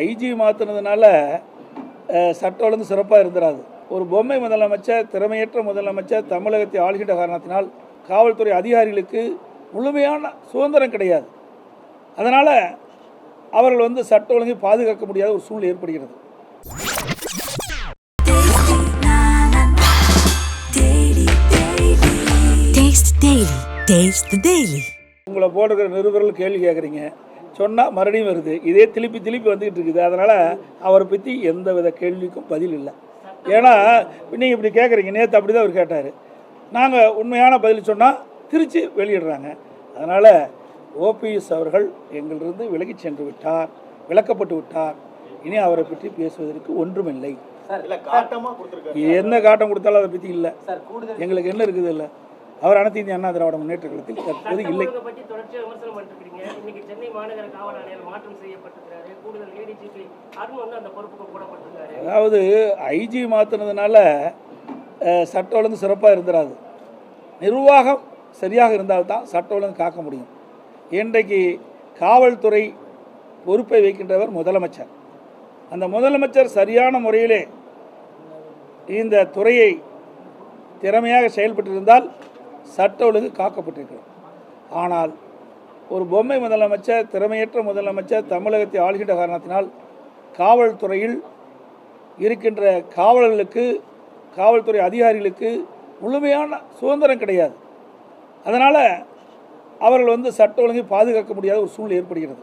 IG மாற்றினதுனால சட்டம் ஒழுங்கு சிறப்பாக இருந்துராது. ஒரு பொம்மை முதலமைச்சர் திறமையற்ற முதலமைச்சர் தமிழகத்தை ஆளுகின்ற காரணத்தினால் காவல்துறை அதிகாரிகளுக்கு முழுமையான சுதந்திரம் கிடையாது. அதனால் அவர்கள் வந்து சட்ட ஒழுங்கை பாதுகாக்க முடியாத ஒரு சூழ்நிலை ஏற்படுகிறது. உங்களை போடுற நிருபர்கள் கேள்வி கேட்குறீங்க. சொன்னால் மறுபடியும் வருது. இதே திருப்பி திருப்பி வந்துக்கிட்டு இருக்குது. அதனால் அவரை பற்றி எந்த வித கேள்விக்கும் பதில் இல்லை. ஏன்னா நீங்கள் இப்படி கேட்குறீங்க நேற்று அப்படி தான் அவர் கேட்டார். நாங்கள் உண்மையான பதில் சொன்னால் திருச்சி வெளியிடுறாங்க. அதனால் ஓபிஎஸ் அவர்கள் எங்களிலிருந்து விலகிச் சென்று விட்டார். விலக்கப்பட்டு விட்டார். இனி அவரை பற்றி பேசுவதற்கு ஒன்றுமில்லை. என்ன காட்டம் கொடுத்தாலும் அதை பற்றி இல்லை. எங்களுக்கு என்ன இருக்குது இல்லை? அவர் அனைத்து இந்திய அண்ணா திராவிட முன்னேற்ற கழகத்தில் தற்போது இல்லை. சென்னை மாநகர காவல் ஆணையர் மாற்றம் செய்யப்பட்டிருக்கிறாரு. கூடுதல் ஏடிஜிபி அருண் வந்து அந்த பொறுப்புக்கு போடப்பட்டிருக்காரு. அதாவது ஐஜி மாற்றினதுனால சட்ட ஒழுங்கு சிறப்பாக இருந்துடாது நிர்வாகம் சரியாக இருந்தால்தான் சட்ட ஒழுங்கு காக்க முடியும். இன்றைக்கு காவல்துறை பொறுப்பை வைக்கின்றவர் முதலமைச்சர். அந்த முதலமைச்சர் சரியான முறையிலே இந்த துறையை திறமையாக செயல்பட்டிருந்தால் சட்ட ஒழுங்கு காக்கப்பட்டிருக்கிறது. ஆனால் ஒரு பொம்மை முதலமைச்சர் திறமையற்ற முதலமைச்சர் தமிழகத்தை ஆளுகின்ற காரணத்தினால் காவல்துறையில் இருக்கின்ற காவலர்களுக்கு காவல்துறை அதிகாரிகளுக்கு முழுமையான சுதந்திரம் கிடையாது. அதனால் அவர்கள் வந்து சட்ட ஒழுங்கை பாதுகாக்க முடியாத ஒரு சூழ்நிலை ஏற்படுகிறது?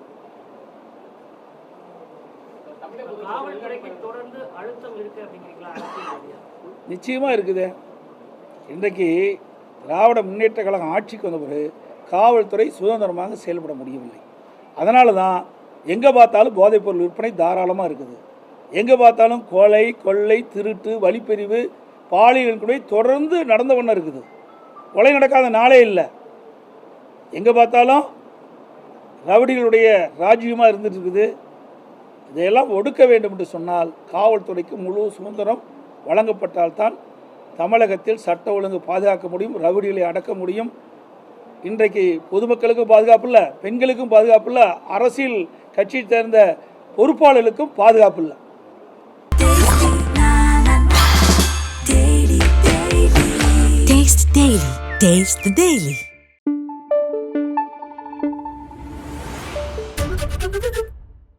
நிச்சயமாக இருக்குது. இன்றைக்கு திராவிட முன்னேற்ற கழகம் ஆட்சிக்கு வந்த பிறகு காவல்துறை சுதந்திரமாக செயல்பட முடியவில்லை. அதனால தான் எங்கே பார்த்தாலும் போதைப்பொருள் விற்பனை தாராளமாக இருக்குது. எங்கே பார்த்தாலும் கொலை கொள்ளை திருட்டு வழிப்பறிவு பாலியல் கூட தொடர்ந்து நடந்த ஒன்று இருக்குது. கொலை நடக்காத நாளே இல்லை. எங்கே பார்த்தாலும் ரவுடிகளுடைய ராஜ்யமாக இருந்துட்டு இருக்குது. இதையெல்லாம் ஒடுக்க வேண்டும் என்று சொன்னால் காவல்துறைக்கு முழு சுதந்திரம் வழங்கப்பட்டால்தான் தமிழகத்தில் சட்ட ஒழுங்கு பாதுகாக்க முடியும் ரவுடிகளை அடக்க முடியும் இன்றைக்கு பொதுமக்களுக்கும் பாதுகாப்பு இல்லை பெண்களுக்கும் பாதுகாப்பு இல்லை அரசியல் கட்சியை சேர்ந்த பொறுப்பாளர்களுக்கும் பாதுகாப்பு இல்லை Taste the Daily.